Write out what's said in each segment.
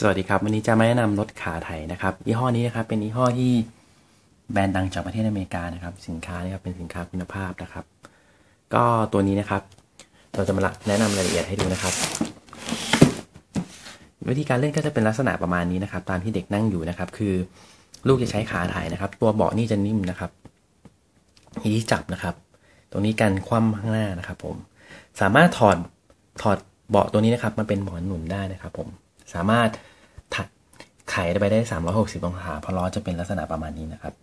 สวัสดีครับ วันนี้จะมาแนะนำรถขาไถนะครับ ยี่ห้อนี้นะครับเป็นยี่ห้อที่แบรนด์ดังจากประเทศอเมริกานะครับ สินค้านี่ครับเป็นสินค้าคุณภาพนะครับ ก็ตัวนี้นะครับ เราจะมาแนะนำรายละเอียดให้ดูนะครับ วิธีการเล่นก็จะเป็นลักษณะประมาณนี้นะครับ ตามที่เด็กนั่งอยู่นะครับ คือลูกจะใช้ขาไถนะครับ ตัวเบาะนี่จะนิ่มนะครับที่จับนะครับ ตรงนี้กันคว่ำข้างหน้านะครับ ผม สามารถถอดถอดเบาะตัวนี้นะครับมาเป็นหมอนหนุนได้นะครับ ผม สามารถถัดไขไปได้ 360 องศาเพราะล้อจะเป็นลักษณะประมาณนี้นะครับ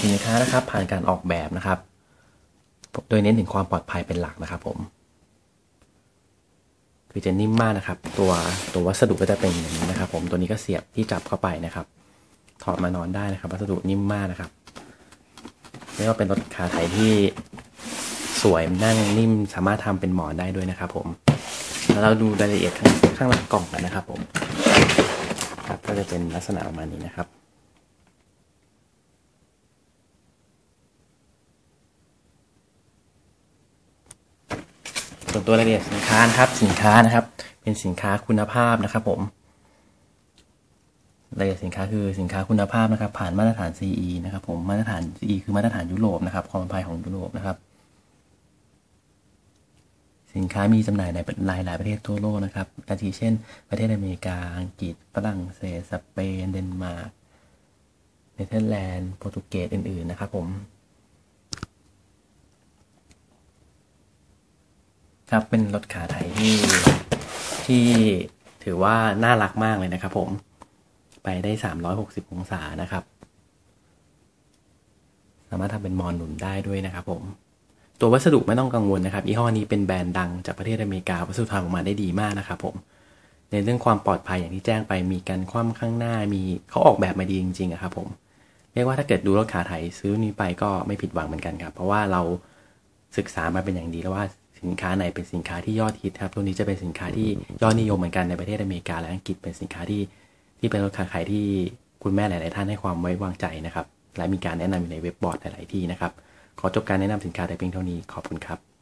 สินค้านะครับ ผ่านการออกแบบนะครับ โดยเน้นถึงความปลอดภัยเป็นหลักนะครับ ผมคือจะนิ่มมากนะครับ ตัวตัววัสดุก็จะเป็นอย่างนี้นะครับ ผมตัวนี้ก็เสียบที่จับเข้าไปนะครับ ถอดมานอนได้นะครับ วัสดุนิ่มมากนะครับเรียกว่าเป็นรถขาไถที่สวยนั่งนิ่มสามารถทำเป็นหมอนได้ด้วยนะครับ ผม เราดูรายละเอียดข้างข้างหลังกล่องกันนะครับผมครับก็จะเป็นลักษณะประมาณนี้นะครับส่วนตัวรายละเอียดสินค้านะครับ สินค้านะครับ เป็นสินค้าคุณภาพนะครับ ผมรายละเอียดสินค้าคือสินค้าคุณภาพนะครับ ผ่านมาตรฐาน CE นะครับ ผมมาตรฐาน CE คือมาตรฐานยุโรปนะครับความปลอดภัยของยุโรปนะครับ สินค้ามีจำหน่ายในหลายหลายประเทศทั่วโลกนะครับ อาทิเช่น ประเทศอเมริกา อังกฤษ ฝรั่งเศส สเปน เดนมาร์ก เนเธอร์แลนด์ โปรตุเกส อื่น ๆ นะครับผม ครับ เป็นรถขาไถที่ ที่ถือว่าน่ารักมากเลยนะครับผม ไปได้ 360 องศานะครับ สามารถทำเป็นมอนหนุนได้ด้วยนะครับผม ตัววัสดุไม่ต้องกังวลนะครับยี่ห้อนี้เป็นแบรนด์ดังจากประเทศอเมริกาวัสดุทำออกมาได้ดีมากนะครับผมในเรื่องความปลอดภัยอย่างที่แจ้งไปมีการคว่ำข้างหน้ามีเขาออกแบบมาดีจริงๆครับผมเรียกว่าถ้าเกิดดูรถขาไถซื้อนี้ไปก็ไม่ผิดหวังเหมือนกันครับ เพราะว่าเราศึกษามาเป็นอย่างดีแล้วว่าสินค้าไหนเป็นสินค้าที่ยอดฮิตครับตัวนี้จะเป็นสินค้าที่ยอดนิยมเหมือนกันในประเทศอเมริกาและอังกฤษเป็นสินค้าที่ที่เป็นรถขาไถที่คุณแม่หลาย ๆ ท่านให้ความไว้วางใจนะครับและมีการแนะนำอยู่ในเว็บบอร์ดหลาย ๆ ที่นะครับ ขอจบการแนะนำสินค้าแต่เพียงเท่านี้ขอบคุณครับ